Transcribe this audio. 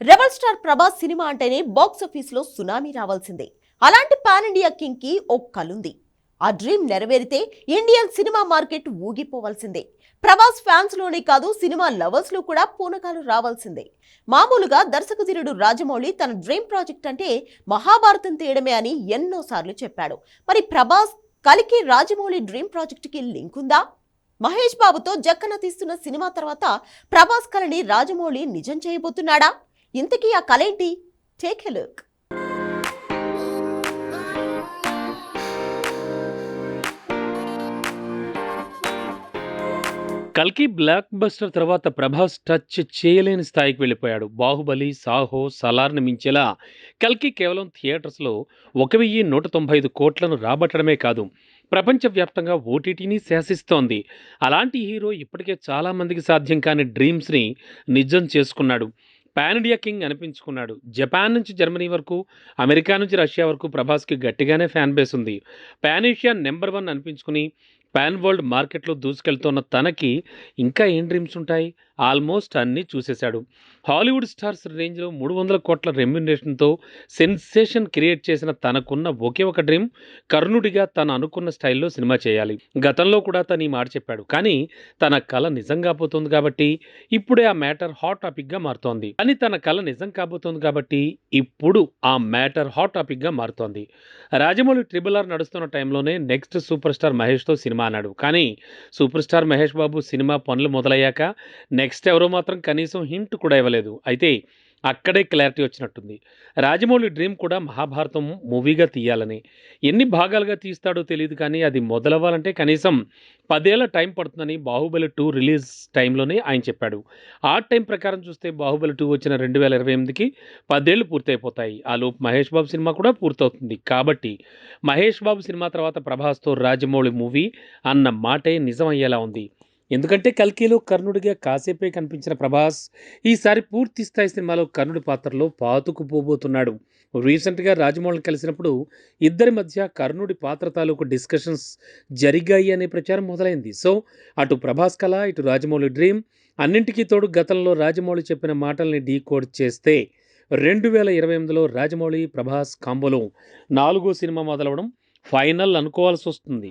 Rebel star Prabhas cinema అంటేనే box tsunami రావాల్సిందే. అలాంటి పాన్ ఇండియా కింగ్కి ఓ కలుంది. ఆ డ్రీమ్ నెరవేరితే ఇండియన్ సినిమా మార్కెట్ ఊగిపోవాల్సిందే. ప్రభాస్ ఫ్యాన్స్లోనే కాదు సినిమా లవర్స్లో కూడా పూనకాలు రావాల్సిందే. మామూలుగా దర్శకధీరుడు రాజమౌళి తన డ్రీమ్ ప్రాజెక్ట్ అంటే మహాభారతం తీయడమే అని ఎన్నోసార్లు చెప్పాడు. మరి ప్రభాస్ కలికి రాజమౌళి డ్రీమ్ ప్రాజెక్టుకి లింక్ ఉందా? మహేష్ బాబుతో జక్కన తీస్తున్న సినిమా తర్వాత ప్రభాస్ కలని రాజమౌళి నిజం చేయబోతున్నాడా? ఇంతకీ ఆ కలేంటి? టేక్ ఎ లుక్ కల్కి బ్లాక్ బస్టర్ తర్వాత ప్రభాస్ టచ్ చేయలేని స్థాయికి వెళ్ళిపోయాడు. బాహుబలి సాహో సలార్ని మించేలా కల్కి కేవలం థియేటర్స్లో ఒక వెయ్యి నూట తొంభై ఐదు కోట్లను రాబట్టడమే కాదు ప్రపంచవ్యాప్తంగా ఓటీటీని శాసిస్తోంది. అలాంటి హీరో ఇప్పటికే చాలామందికి సాధ్యం కాని డ్రీమ్స్ని నిజం చేసుకున్నాడు. పాన్ ఇండియా కింగ్ అనిపించుకున్నాడు. జపాన్ నుంచి జర్మనీ వరకు అమెరికా నుంచి రష్యా వరకు ప్రభాస్కి గట్టిగానే ఫ్యాన్ బేస్ ఉంది. పాన్ ఏషియా నెంబర్ వన్ అనిపించుకుని పాన్ వరల్డ్ మార్కెట్లో దూసుకెళ్తున్న తనకి ఇంకా ఏం డ్రీమ్స్ ఉంటాయి? ఆల్మోస్ట్ అన్నీ చూసేశాడు. హాలీవుడ్ స్టార్స్ రేంజ్లో మూడు వందల కోట్ల రెమ్యునరేషన్తో సెన్సేషన్ క్రియేట్ చేసిన తనకున్న ఒకే ఒక డ్రీమ్ కర్ణుడిగా తను అనుకున్న స్టైల్లో సినిమా చేయాలి. గతంలో కూడా తను ఈ మాట చెప్పాడు. కానీ తన కళ నిజం కాబోతోంది కాబట్టి ఇప్పుడే ఆ మ్యాటర్ హాట్ టాపిక్గా మారుతోంది. కానీ తన కళ నిజం కాబోతోంది కాబట్టి ఇప్పుడు ఆ మ్యాటర్ హాట్ టాపిక్గా మారుతోంది. రాజమౌళి ట్రిబుల్ ఆర్ నడుస్తున్న టైంలోనే నెక్స్ట్ సూపర్ స్టార్ మహేష్తో సినిమా అన్నాడు. కానీ super star Mahesh Babu cinema పనులు మొదలయ్యాక నెక్స్ట్ ఎవరో మాత్రం కనీసం హింట్ కూడా ఇవ్వలేదు. అయితే అక్కడే క్లారిటీ వచ్చినట్టుంది. రాజమౌళి డ్రీమ్ కూడా మహాభారతం మూవీగా తీయాలని. ఎన్ని భాగాలుగా తీస్తాడో తెలియదు కానీ అది మొదలవ్వాలంటే కనీసం పదేళ్ళ టైం పడుతుందని బాహుబలి టూ రిలీజ్ టైంలోనే ఆయన చెప్పాడు. ఆ టైం ప్రకారం చూస్తే బాహుబలి టూ వచ్చిన రెండు వేల ఇరవై ఎనిమిదికి పదేళ్ళు పూర్తయిపోతాయి. ఆ లోపు మహేష్ బాబు సినిమా కూడా పూర్తవుతుంది. కాబట్టి మహేష్ బాబు సినిమా తర్వాత ప్రభాస్తో రాజమౌళి మూవీ అన్న మాటే నిజమయ్యేలా ఉంది. ఎందుకంటే కల్కీలో కర్ణుడిగా కాసేపే కనిపించిన ప్రభాస్ ఈసారి పూర్తి స్థాయి సినిమాలో కర్ణుడి పాత్రలో పాతుకుపోబోతున్నాడు. రీసెంట్గా రాజమౌళిని కలిసినప్పుడు ఇద్దరి మధ్య కర్ణుడి పాత్ర తాలూకు డిస్కషన్స్ జరిగాయి అనే ప్రచారం మొదలైంది. సో అటు ప్రభాస్ కళ ఇటు రాజమౌళి డ్రీమ్ అన్నింటికీ తోడు గతంలో రాజమౌళి చెప్పిన మాటల్ని డీకోడ్ చేస్తే రెండు వేల ఇరవై ఎనిమిదిలో రాజమౌళి ప్రభాస్ కాంబోలో నాలుగో సినిమా మొదలవడం ఫైనల్ అనుకోవాల్సి వస్తుంది